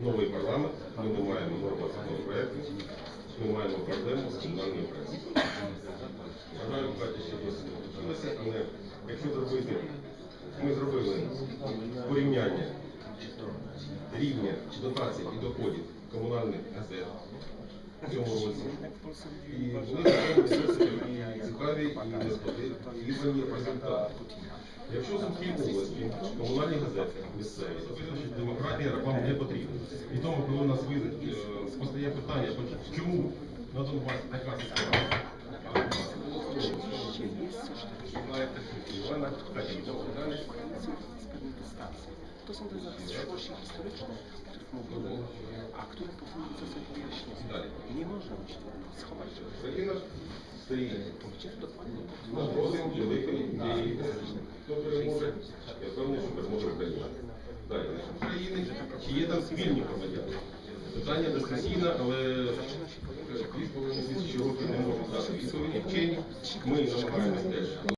новий парламент, ми не маємо норма законопроекту, ми маємо проблему з комунальною пресою. На жаль, ще досі не включилася, але якщо зробити, ми зробили порівняння рівня дотацій і доходів комунальних газет в цьому році. І були і несподівані результати. Якщо Сумській області комунальні газети місцеві, значить демократія вам не потрібна. І тому, коли у нас виник- е, постає питання, чому на Донбасі така ситуація. To są te zawartości historyczne, których mówimy, a które powinny zostać wyjaśnione. Nie można się schować. Розгляд великої дії, я певний, що переможе Україна. Чи є там спільні громадяни? Питання дискусійне, але дві з тисячі років не можуть дати відповіді вчені. Ми намагаємося теж